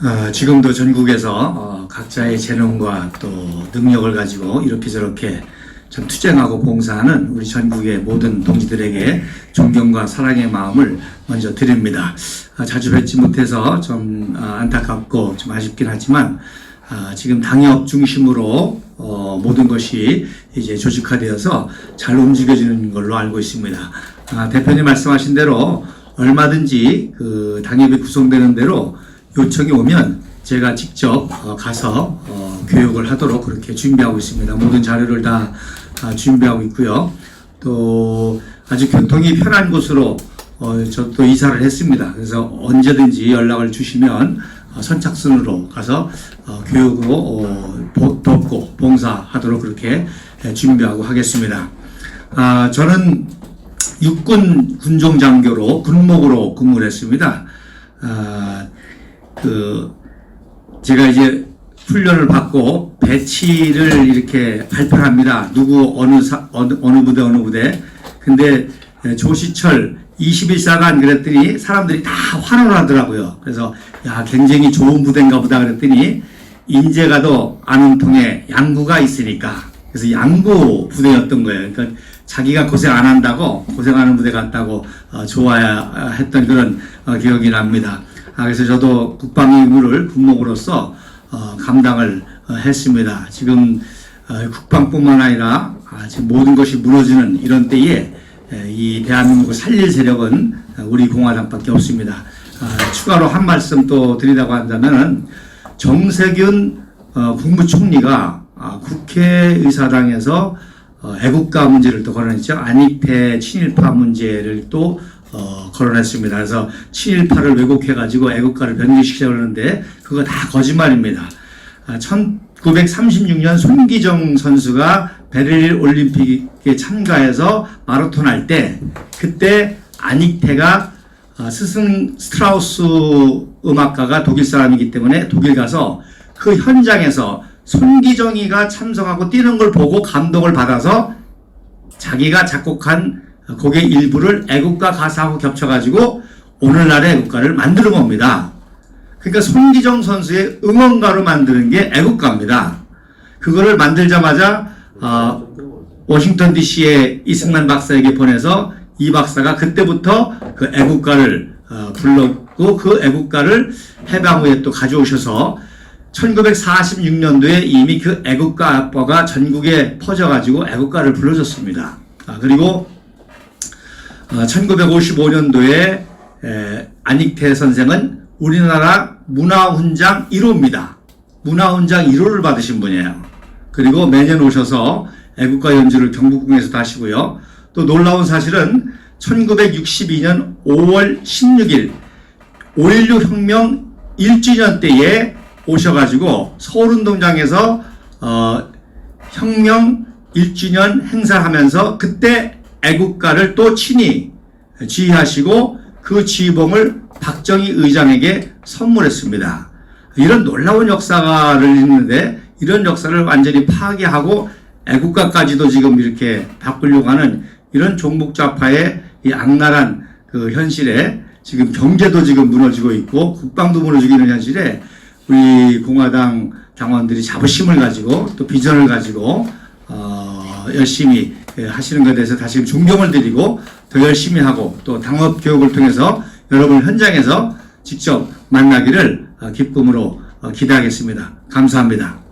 어, 지금도 전국에서 어, 각자의 재능과 또 능력을 가지고 이렇게 저렇게 좀 투쟁하고 봉사하는 우리 전국의 모든 동지들에게 존경과 사랑의 마음을 먼저 드립니다. 아, 자주 뵙지 못해서 좀 아, 안타깝고 좀 아쉽긴 하지만 아, 지금 당협 중심으로 어, 모든 것이 이제 조직화되어서 잘 움직여지는 걸로 알고 있습니다. 아, 대표님 말씀하신 대로 얼마든지 그 당협이 구성되는 대로 요청이 오면 제가 직접 어, 가서 어, 교육을 하도록 그렇게 준비하고 있습니다. 모든 자료를 다 아, 준비하고 있고요. 또 아주 교통이 편한 곳으로 어, 저또 이사를 했습니다. 그래서 언제든지 연락을 주시면 어, 선착순으로 가서 어, 교육으로 돕고 봉사하도록 그렇게 예, 준비하고 하겠습니다. 아, 저는 육군 군종 장교로 군목으로 근무를 했습니다. 아, 그 제가 이제 훈련을 받고 배치를 이렇게 발표합니다. 누구 어느 사, 어느, 어느 부대 어느 부대. 근데 에, 조시철 21사관 그랬더니 사람들이 다 환호를 하더라고요. 그래서 야 굉장히 좋은 부대인가 보다 그랬더니 인제가도 아는 통에 양구가 있으니까 그래서 양구 부대였던 거예요. 그러니까 자기가 고생 안 한다고 고생하는 부대 같다고 어, 좋아했던 그런 어, 기억이 납니다. 아, 그래서 저도 국방 임무를 군목으로서 어, 감당을 어, 했습니다. 지금 어, 국방뿐만 아니라 아, 지금 모든 것이 무너지는 이런 때에 에, 이 대한민국을 살릴 세력은 어, 우리 공화당밖에 없습니다. 아, 추가로 한 말씀 또 드리라고 한다면은 정세균 어, 국무총리가 아, 국회의사당에서 어, 애국가 문제를 또 거론했죠. 안익태 친일파 문제를 또 어, 거론했습니다. 그래서 친일파를 왜곡해가지고 애국가를 하는데 그거 다 거짓말입니다. 아, 1936년 손기정 선수가 베를린 올림픽에 참가해서 마라톤 할 때 그때 안익태가 아, 스승 스트라우스 음악가가 독일 사람이기 때문에 독일 가서 그 현장에서 손기정이가 참석하고 뛰는 걸 보고 감동을 받아서 자기가 작곡한 곡의 일부를 애국가 가사하고 겹쳐가지고 오늘날의 애국가를 만드는 겁니다. 그러니까 손기정 선수의 응원가로 만드는 게 애국가입니다. 그거를 만들자마자 어, 워싱턴 DC의 이승만 박사에게 보내서 이 박사가 그때부터 그 애국가를 어, 불렀고 그 애국가를 해방 후에 또 가져오셔서 1946년도에 이미 그 애국가가 전국에 퍼져가지고 애국가를 불러줬습니다. 아, 그리고 1955년도에 안익태 선생은 우리나라 문화훈장 1호입니다. 문화훈장 1호를 받으신 분이에요. 그리고 매년 오셔서 애국가 연주를 경복궁에서 하시고요. 또 놀라운 사실은 1962년 5월 16일 5.16 혁명 1주년 때에 오셔가지고 서울운동장에서 어, 혁명 1주년 행사하면서 그때 애국가를 또 친히 지휘하시고 그 지휘봉을 박정희 의장에게 선물했습니다. 이런 놀라운 역사를 있는데 이런 역사를 완전히 파괴하고 애국가까지도 지금 이렇게 바꾸려고 하는 이런 종북좌파의 이 악랄한 그 현실에 지금 경제도 지금 무너지고 있고 국방도 무너지고 있는 현실에 우리 공화당 당원들이 자부심을 가지고 또 비전을 가지고 어, 열심히 예, 하시는 것에 대해서 다시 존경을 드리고 더 열심히 하고 또 당업 교육을 통해서 여러분 현장에서 직접 만나기를 어, 기쁨으로 어, 기대하겠습니다. 감사합니다.